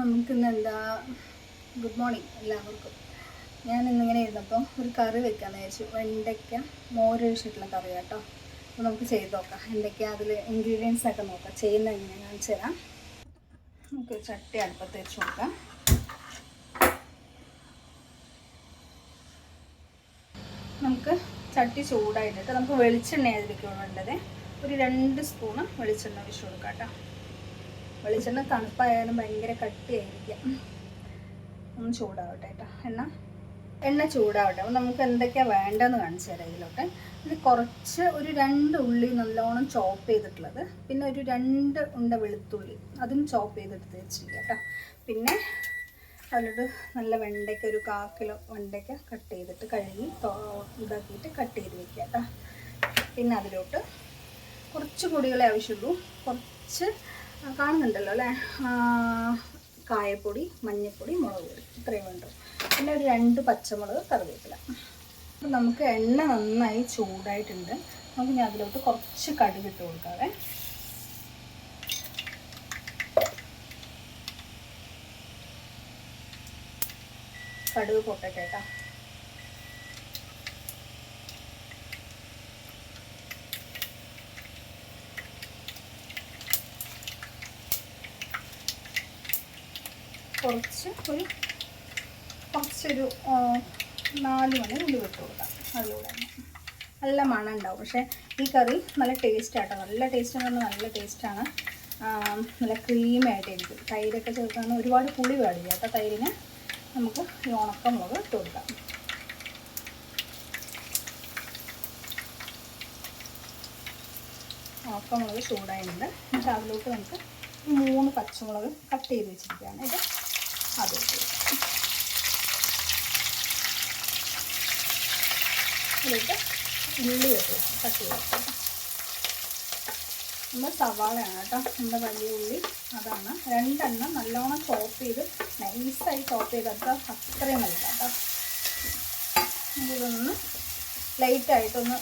നമുക്കിന്ന് എന്താ good morning എല്ലാവർക്കും. ഞാൻ ഇന്നിങ്ങനെ ഇരുന്നപ്പോൾ ഒരു കറി വെക്കാമെന്ന് വിചാരിച്ചു. വെണ്ടയ്ക്ക മോരൊഴിച്ചിട്ടുള്ള കറി കേട്ടോ അപ്പോൾ നമുക്ക് ചെയ്ത് നോക്കാം. എന്തൊക്കെ അതിൽ ഇൻഗ്രീഡിയൻസ് ഒക്കെ നോക്കാം. ചെയ്യുന്ന എങ്ങനെ കാണിച്ചു തരാം. നമുക്ക് ചട്ടി അടുപ്പത്ത് വെച്ച് നോക്കാം നമുക്ക് ചട്ടി ചൂടായിട്ട് നമുക്ക് വെളിച്ചെണ്ണ അതിലേക്ക് വേണ്ടത് ഒരു രണ്ട് സ്പൂണ് വെളിച്ചെണ്ണ ഒഴിച്ച് കൊടുക്കാം കേട്ടോ വെളിച്ചെണ്ണ തണുപ്പായാലും ഭയങ്കര കട്ടിയായിരിക്കും. ഒന്ന് ചൂടാവട്ടെ കേട്ടോ എണ്ണ എണ്ണ ചൂടാവട്ടെ. അപ്പോൾ നമുക്ക് എന്തൊക്കെയാണ് വേണ്ടതെന്ന് കാണിച്ചു തരാം ഇതിലോട്ട്. ഇത് കുറച്ച് ഒരു രണ്ട് ഉള്ളി നല്ലോണം ചോപ്പ് ചെയ്തിട്ടുള്ളത്. പിന്നെ ഒരു രണ്ട് ഉണ്ട വെളുത്തുള്ളി അതും ചോപ്പ് ചെയ്തെടുത്ത് വെച്ചിരിക്കുക കേട്ടോ പിന്നെ അതിലോട്ട് നല്ല വെണ്ടയ്ക്ക ഒരു കാ കിലോ വെണ്ടയ്ക്ക കട്ട് ചെയ്തിട്ട് കഴുകി ഇതാക്കിയിട്ട് കട്ട് ചെയ്ത് വെക്കുക കേട്ടോ പിന്നെ അതിലോട്ട് കുറച്ച് പൊടികളെ ആവശ്യമുള്ളൂ. കുറച്ച് കാണുന്നുണ്ടല്ലോ അല്ലേ? കായപ്പൊടി മഞ്ഞൾപ്പൊടി മുളക് പൊടി. ഇത്രയും വേണ്ടു. പിന്നെ ഒരു രണ്ട് പച്ചമുളക് കറിവേപ്പില. അപ്പം നമുക്ക് എണ്ണ നന്നായി ചൂടായിട്ടുണ്ട്. നമുക്ക് ഞാൻ അതിലോട്ട് കുറച്ച് കടുക് ഇട്ട് കൊടുക്കാവേ. കടുക് പൊട്ടട്ടെ കുറച്ച് ഒരു കുറച്ചൊരു നാല് മണി ഉള്ളി വിട്ട് കൊടുക്കാം. തന്നെ. നല്ല മണം ഉണ്ടാവും. പക്ഷേ ഈ കറി നല്ല ടേസ്റ്റ് ആട്ടോ. നല്ല ടേസ്റ്റ് എന്ന് പറഞ്ഞാൽ നല്ല ടേസ്റ്റാണ് നല്ല ക്രീമി എനിക്ക് തൈരൊക്കെ ചേർക്കാൻ ഒരുപാട് പുളി പാടില്ല അപ്പോൾ തൈരിന് നമുക്ക് ഈ ഉണക്കമുളക് ഇട്ട് കൊടുക്കാം. ഉണക്കമുളക് ചൂടായിട്ടുണ്ട്. എന്നിട്ട് അതിലോട്ട് നമുക്ക് മൂന്ന് പച്ചമുളക് കട്ട് ചെയ്ത് വെച്ചിരിക്കുകയാണ്. ഇത് അത്. ഉള്ളി ഇട്ട് കട്ട് ചെയ്ത് വെക്കാം. നമ്മൾ സവാളയാണ് കേട്ടോ. നമ്മുടെ വലിയ ഉള്ളി. അതാണ്. രണ്ടെണ്ണം നല്ലോണം ചോപ്പ് ചെയ്ത് നൈസായി ചോപ്പ് ചെയ്തെടുത്ത അത്രയും നല്ല കേട്ടോ. ഇതൊന്ന് ലൈറ്റായിട്ടൊന്ന്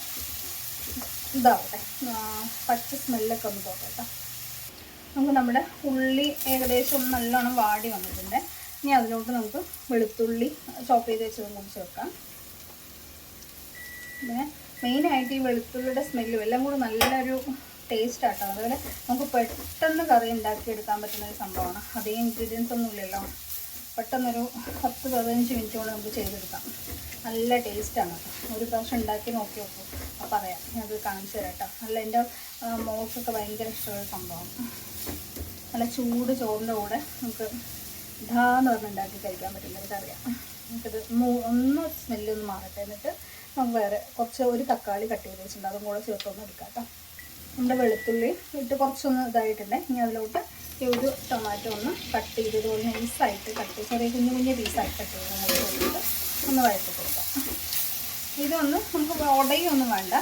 ഇതാവട്ടെ. പച്ച സ്മെല്ലൊക്കെ ഒന്ന് പോട്ടെ കേട്ടോ. നമുക്ക് നമ്മുടെ ഉള്ളി ഏകദേശം നല്ലോണം വാടി വന്നിട്ടുണ്ട്. ഇനി അതിലോട്ട് നമുക്ക് വെളുത്തുള്ളി ചോപ്പ് ചെയ്ത് വെച്ചതും കൂടി ചേർക്കാം പിന്നെ മെയിനായിട്ട് ഈ വെളുത്തുള്ളിയുടെ സ്മെല്ലും എല്ലാം കൂടി നല്ലൊരു ടേസ്റ്റ് ആട്ടോ. അതുപോലെ നമുക്ക് പെട്ടെന്ന് കറി ഉണ്ടാക്കിയെടുക്കാൻ പറ്റുന്ന ഒരു സംഭവമാണ്. അതേ ഇൻഗ്രീഡിയൻസ് ഒന്നും ഇല്ലല്ലോ. പെട്ടെന്നൊരു പത്ത് പതിനഞ്ച് മിനിറ്റ് കൊണ്ട് നമുക്ക് ചെയ്തെടുക്കാം. നല്ല ടേസ്റ്റാണ് ഒരു പ്രാവശ്യം ഉണ്ടാക്കി നോക്കി നോക്കൂ. അപ്പോൾ പറയാം. ഞാനത് കാണിച്ചു തരാം കേട്ടോ നല്ല എന്റെ മോൾക്കൊക്കെ ഭയങ്കര ഇഷ്ടമുള്ള സംഭവം. നല്ല ചൂട് ചോറിന്റെ കൂടെ നമുക്ക് ഇതാന്ന് പറഞ്ഞ് ഉണ്ടാക്കി കഴിക്കാൻ പറ്റുന്ന ഒരു കറിയാണ് നമുക്കിത് ഒന്ന് സ്മെല്ലൊന്ന് മാറട്ടെ എന്നിട്ട് നമുക്ക് വേറെ കുറച്ച് ഒരു തക്കാളി കട്ട് ചെയ്ത് വെച്ചിട്ടുണ്ട്. അതും കൂടെ ചേർത്തൊന്ന് എടുക്കാം കേട്ടോ നമ്മുടെ വെളുത്തുള്ളി ഇട്ട് കുറച്ചൊന്ന് ഇതായിട്ടുണ്ട്. ഇനി അതിലോട്ട് ഈ ഒരു ടൊമാറ്റോ ഒന്ന് കട്ട് ചെയ്ത് ഇതുപോലെ നൈസായിട്ട് കട്ട് ചെറിയ കുഞ്ഞു കുഞ്ഞു പീസായിട്ട് കട്ട് ചെയ്ത് നമ്മൾ ഒന്ന് വഴറ്റി കൊടുക്കാം. ഇതൊന്ന് നമുക്ക് ഉടയൊന്നും വേണ്ട.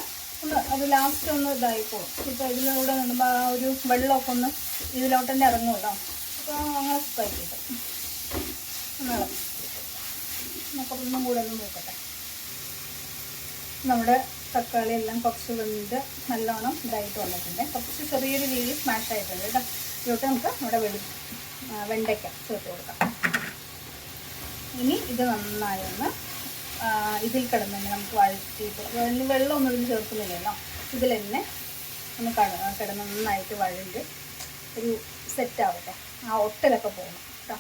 ഒന്ന് അത് ലാസ്റ്റ് ഒന്ന് ഇതായി പോകും. ഇപ്പോൾ ഇതിലൂടെ ആ ഒരു വെള്ളമൊക്കെ ഒന്ന് ഇതിലോട്ട് തന്നെ ഇറങ്ങുമല്ലോ അപ്പോൾ അങ്ങനെ സ്പൈക്ക് കിട്ടും ഇളക്കി നമുക്കൊന്നും കൂടെ ഒന്ന് നോക്കട്ടെ. നമ്മുടെ തക്കാളി എല്ലാം കുറച്ച് വെന്ത് നല്ലോണം ഇതായിട്ട് വന്നിട്ടുണ്ട്. കുറച്ച് ചെറിയൊരു രീതിയിൽ സ്മാഷ് ആയിട്ടുണ്ട് കേട്ടോ. ഇതിലോട്ട് നമുക്ക് നമ്മുടെ വെളി വെണ്ടയ്ക്ക ചേർത്ത് കൊടുക്കാം. ഇനി ഇത് നന്നായി ഒന്ന് ഇതിൽ കിടന്ന് തന്നെ നമുക്ക് വഴറ്റിയിട്ട് വെള്ളമൊന്നും ഇതിൽ ചേർക്കുന്നില്ലല്ലോ. ഇതിൽ തന്നെ ഒന്ന് കട കിടന്ന് നന്നായിട്ട് വഴണ്ട് ഒരു സെറ്റ് ആവട്ടെ. ആ ഒട്ടലൊക്കെ പോകണം കേട്ടോ.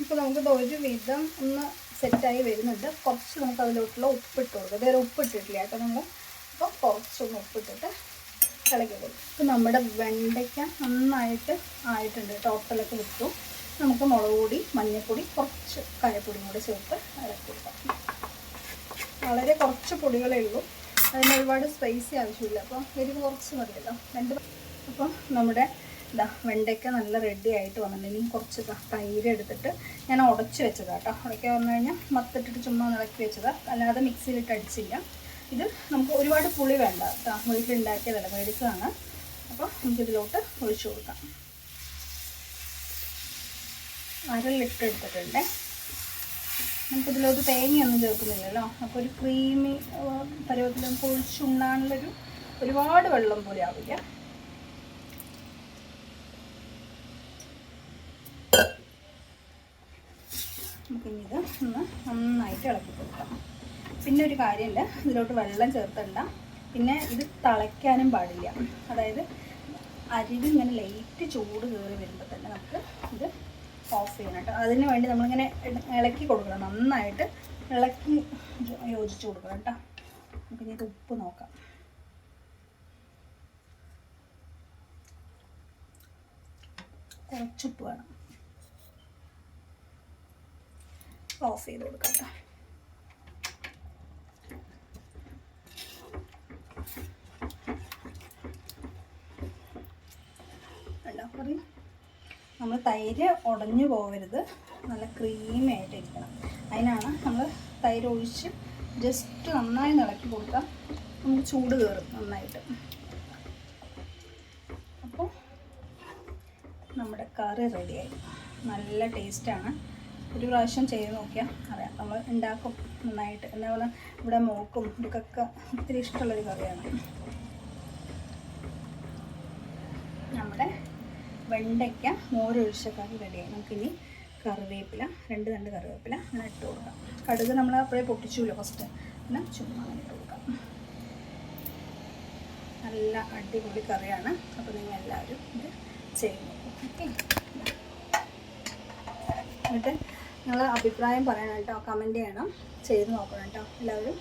ഇപ്പോൾ നമുക്ക് ഒരു വിധം ഒന്ന് സെറ്റായി വരുന്നുണ്ട്. കുറച്ച് നമുക്ക് അതിലോട്ടുള്ള ഉപ്പിട്ട് കൊടുക്കുക വേറെ ഉപ്പിട്ടിട്ടില്ല കേട്ടോ നമ്മൾ അപ്പോൾ കുറച്ചൊന്ന് ഉപ്പിട്ടിട്ട് ഇളക്കി കൊടുക്കും. ഇപ്പോൾ നമ്മുടെ വെണ്ടയ്ക്ക നന്നായിട്ട് ആയിട്ടുണ്ട്. ടോട്ടലൊക്കെ വിട്ടു. നമുക്ക് മുളക് പൊടി മഞ്ഞൾപ്പൊടി കുറച്ച് കായപ്പൊടിയും കൂടി ചേർത്ത് ഇളക്കി കൊടുക്കാം. വളരെ കുറച്ച് പൊടികളേ ഉള്ളൂ. അതിന് ഒരുപാട് സ്പൈസി ആവശ്യമില്ല. അപ്പോൾ എരിവ് കുറച്ച് മതിയല്ലോ. രണ്ട് അപ്പം നമ്മുടെ ഇതാ വെണ്ടയ്ക്ക നല്ല റെഡി ആയിട്ട് വന്നിട്ടുണ്ട്. ഇനി കുറച്ച് തൈര് എടുത്തിട്ട് ഞാൻ ഉടച്ച് വെച്ചതാണ് കേട്ടോ. ഉടയ്ക്കാൻ വന്നു കഴിഞ്ഞാൽ മത്തിട്ടിട്ട് ചുമ്മാ ഇളക്കി വെച്ചതാണ് അല്ലാതെ മിക്സിയിലിട്ട് അടിച്ചില്ല. ഇത് നമുക്ക് ഒരുപാട് പുളി വേണ്ട കേട്ടോ. വീട്ടിലുണ്ടാക്കിയതല്ല മേടിച്ചതാണ്. അപ്പോൾ നമുക്കിതിലോട്ട് ഒഴിച്ചു കൊടുക്കാം. അര ലിറ്റർ എടുത്തിട്ടുണ്ട്. നമുക്കിതിലോട്ട് തേങ്ങയൊന്നും ചേർക്കുന്നില്ലല്ലോ. അപ്പോൾ ഒരു ക്രീമി പരുവത്തിൽ നമുക്ക് ഒഴിച്ചുണ്ണാനുള്ളൊരു ഒരുപാട് വെള്ളം പോലെ ആവില്ല ഇനി ഇത് ഒന്ന് നന്നായിട്ട് ഇളക്കി കൊടുക്കാം പിന്നെ ഒരു കാര്യമുണ്ട് ഇതിലോട്ട് വെള്ളം ചേർത്തണ്ട. പിന്നെ ഇത് തിളയ്ക്കാനും പാടില്ല. അതായത് അരിവ് ഇങ്ങനെ ലൈറ്റ് ചൂട് കയറി വരുമ്പോൾ തന്നെ നമുക്ക് ഇത് ഓഫ് ചെയ്യണം കേട്ടോ. അതിന് വേണ്ടി നമ്മളിങ്ങനെ ഇളക്കി കൊടുക്കണം നന്നായിട്ട് ഇളക്കി യോജിച്ച് കൊടുക്കണം കേട്ടോ. പിന്നെ ഇത് ഉപ്പ് നോക്കാം. കുറച്ചുപ്പ് വേണം. ഓഫ് ചെയ്ത് കൊടുക്കാം കേട്ടോ വെള്ളപ്പൊറി നമ്മൾ തൈര് ഉടഞ്ഞു പോകരുത് നല്ല ക്രീമായിട്ട് ഇരിക്കണം. അതിനാണ് നമ്മൾ തൈര് ഒഴിച്ച് ജസ്റ്റ് നന്നായി ഇളക്കി കൊടുക്കാം. നമുക്ക് ചൂട് കയറും നന്നായിട്ട്. അപ്പോൾ നമ്മുടെ കറി റെഡിയായി നല്ല ടേസ്റ്റാണ് ഒരു പ്രാവശ്യം ചെയ്ത് നോക്കിയാൽ അറിയാം. നമ്മൾ ഉണ്ടാക്കും നന്നായിട്ട്. പറയുക ഇവിടെ മോക്കും ഇതൊക്കെ ഒത്തിരി ഇഷ്ടമുള്ളൊരു കറിയാണ്. നമ്മുടെ വെണ്ടയ്ക്ക മോരൊഴിച്ച കറി റെഡിയായി നമുക്കിനി കറിവേപ്പില രണ്ട് രണ്ട് കറിവേപ്പില അങ്ങനെ ഇട്ട് കൊടുക്കാം. കടുക് നമ്മൾ അപ്പോഴേ പൊട്ടിച്ചുല്ലോ ഫസ്റ്റ് പിന്നെ ചുമ്മാ അങ്ങനെ ഇട്ട് കൊടുക്കാം. നല്ല അടിപൊളി കറിയാണ്. അപ്പോൾ നിങ്ങൾ എല്ലാവരും ഇത് ചെയ്ത് നോക്കും. ഓക്കെ? എന്നിട്ട് നിങ്ങളെ അഭിപ്രായം പറയണം കേട്ടോ കമന്റ് ചെയ്യണം ചെയ്ത് നോക്കണം കേട്ടോ എല്ലാവരും.